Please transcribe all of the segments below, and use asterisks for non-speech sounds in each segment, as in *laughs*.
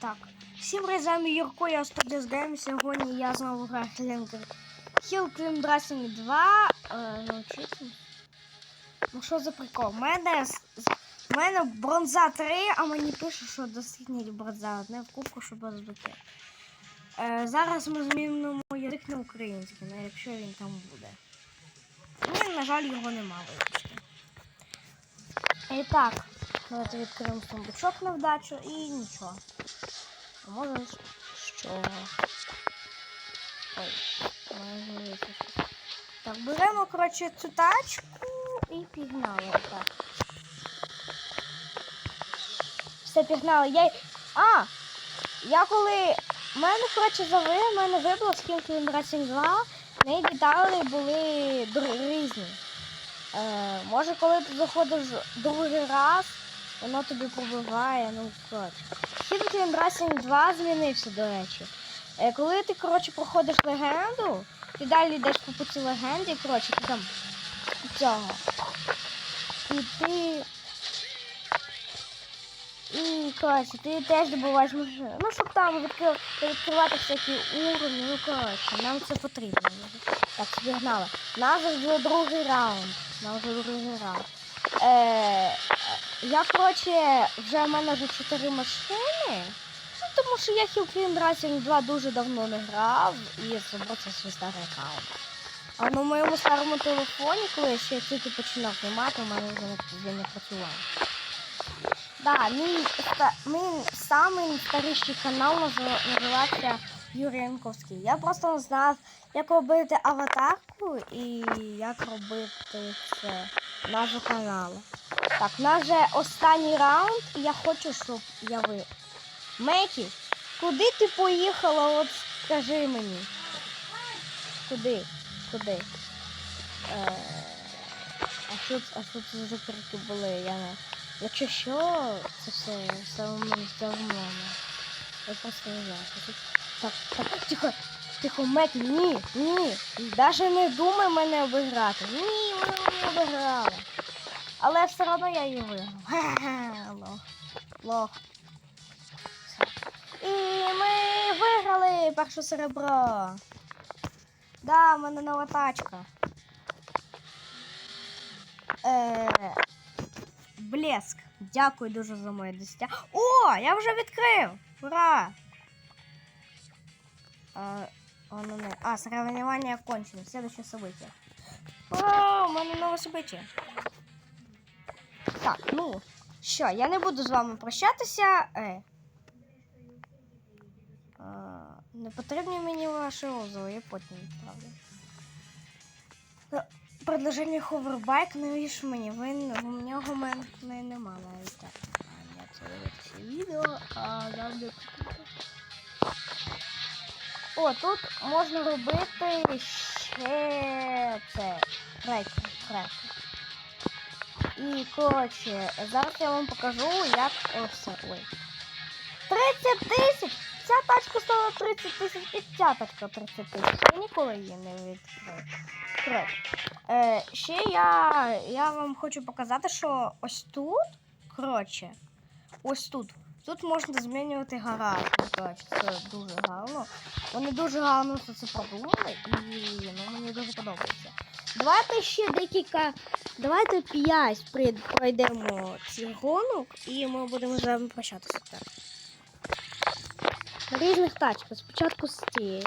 Так. Всім разом Юрко, я Студіс Гейм. Сьогодні я знову граю Хілінкер. Хіл Клім Драсінг 2. Е, навчити. Ну що за прикол? У мене, з- з- в мене бронза 3, а мені пише, що достигніть бронза одне в кубку, щоб розбити. Е, зараз ми змінимо язик на український, ну якщо він там буде. Ну, на жаль, його нема, вибачте. І так, давайте відкриємо сундучок на вдачу і нічого. А може що? Ой, майже висохло. Так, беремо, коротше, цю тачку і пігнали. Так. Все пігнали. Я... А! Я коли. Мене, коротше, зави, в мене вибило з King Racing 2, в неї деталі були різні. Е, може, коли ти заходиш другий раз, воно тобі пробиває, ну коротше. Хітлін Racing 2 змінився, до речі. Е, коли ти, коротше, проходиш легенду, ти далі йдеш по путі легенді, коротше, ти там цього. І ти. І, коротше, ти теж добуваєш машину. Ну, щоб там відкрив, відкривати всякі уровні, ну коротше, нам це потрібно. Так, спігнали. У нас вже другий раунд. У нас вже другий раунд. Е, я, коротше, вже в мене вже чотири машини. Ну, тому що я Hillclimb Racing 2 дуже давно не грав і зробив свій старий аккаунт. А на моєму старому телефоні, коли я тільки починав знімати, у мене вже не- працював. Да, мій, мій самий старіший канал називався Янковський. Я просто не знав, як робити аватарку і як робити це назву каналу. Так, у нас же останній раунд, і я хочу, щоб я ви. Мекі, куди ти поїхала? От скажи мені. Куди? Куди? Е, а що, а що це за крики були? Я не... Якщо що, це все, все у мене все в мене. Я просто не знаю. тут- Так, так, тихо, тихо, Мекі, ні, ні. Навіть не думай мене обіграти. Ні, вона мене обіграла. Але все одно я її виграв. *laughs* Лох. Лох. І ми виграли перше серебро. Да, в мене нова тачка. Е, блеск. Дякую дуже за моє дитя. О, я вже відкрив! Ура! Е, воно не. А, соревнование окончено. Следующее событие. О, у мене нове событие. Так, ну, що, я не буду з вами прощатися. Е. Е, не потрібні мені ваші розови, я потім відправлю. Е, Предложення Hoverbike навіщо мені? Ви в нього мене нема навіть так. А, ні, це відео, а завжди. О, тут можна робити ще це треки, треки. І коротше, зараз я вам покажу, як оце. Ой. 30 тисяч! Ця тачка стала 30 тисяч і ця тачка 30 тисяч. Я ніколи її не відкрив. Е, ще я, я вам хочу показати, що ось тут, коротше, ось тут. Тут можна змінювати гараж. Ну, це дуже гарно. Вони дуже гарно все це продумали і ну, мені дуже подобається. Давайте ще декілька. Давайте 5 пройдемо цих гонок і ми будемо з вами прощатися так. На різних тачках. Спочатку з цієї.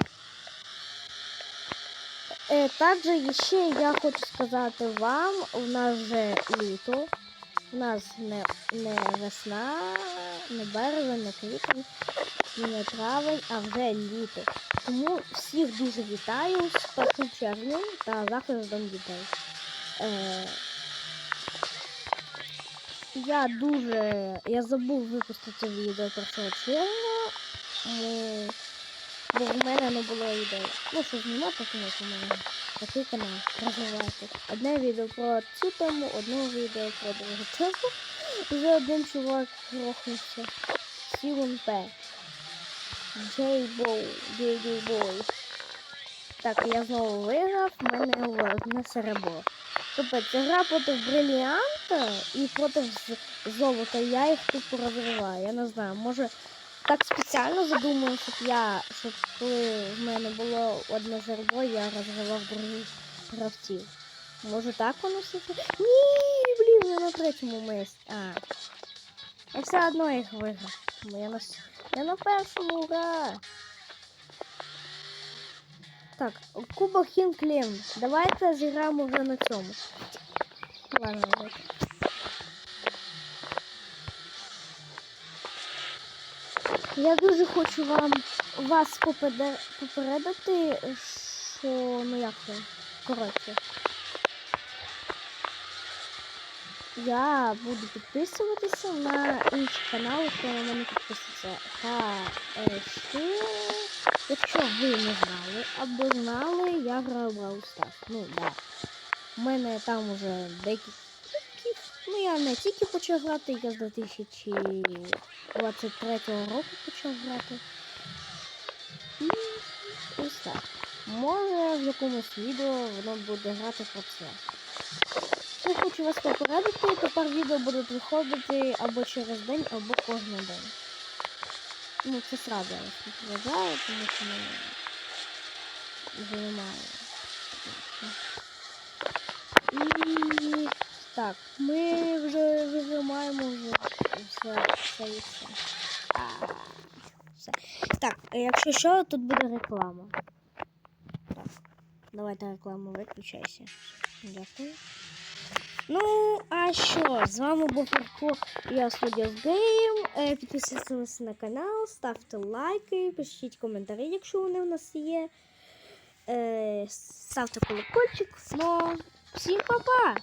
Е, також ще я хочу сказати вам, у нас вже літо, у нас не, не весна, не березень, не квітень, не травень, а вже літо. Тому всіх дуже вітаю з 1 червня та захистом дітей. Е, я дуже. Я забув випустити відео 1 червня. Е, бо в мене не було ідеї. Ну що знімати, тому що мене такий канал розвивати. Одне відео про цю тему, одне відео про другу тему. Вже один чувак рохнувся. Сівен П. Джей Боу. Бой. Так, я знову виграв, в мене одне серебро. Тобто це гра проти бриліанта і проти золота. Я їх тупо розриваю. Я не знаю, може так спеціально задумую, щоб я, щоб коли в мене було одне зерно, я розгравав других гравців. Може так воно все? Ні, блін, я на третьому місці. А. Я все одно їх виграв. Я на, с- я на першому, ура! Так, Кубок Хінклем. Давайте зіграємо вже на цьому. Ладно, давайте. Я дуже хочу вам вас попередити, що ну як це, коротше. Я буду підписуватися на інші канали, хто на мене підписується. Та е, ще, якщо ви не знали або знали, я граю в Stars. Ну, да. У мене там уже декілька. Ну, я не тільки почав грати, я з 2023 року почав грати. І ось так. Може в якомусь відео воно буде грати про це. Хочу вас попередити, тепер відео будуть виходити або через день, або кожен день. Ну, це сразу я вас тому що вже немає. І так, ми вже вижимаємо вже все, все і все. А, все. Так, якщо що, тут буде реклама. Так, давайте рекламу виключайся. Дякую. Ну, а що? З вами був Марко, я Studios Game. Е, Підписуйтесь на канал, ставте лайки, пишіть коментарі, якщо вони у нас є. Е, Ставте колокольчик. Ну, всім па-па!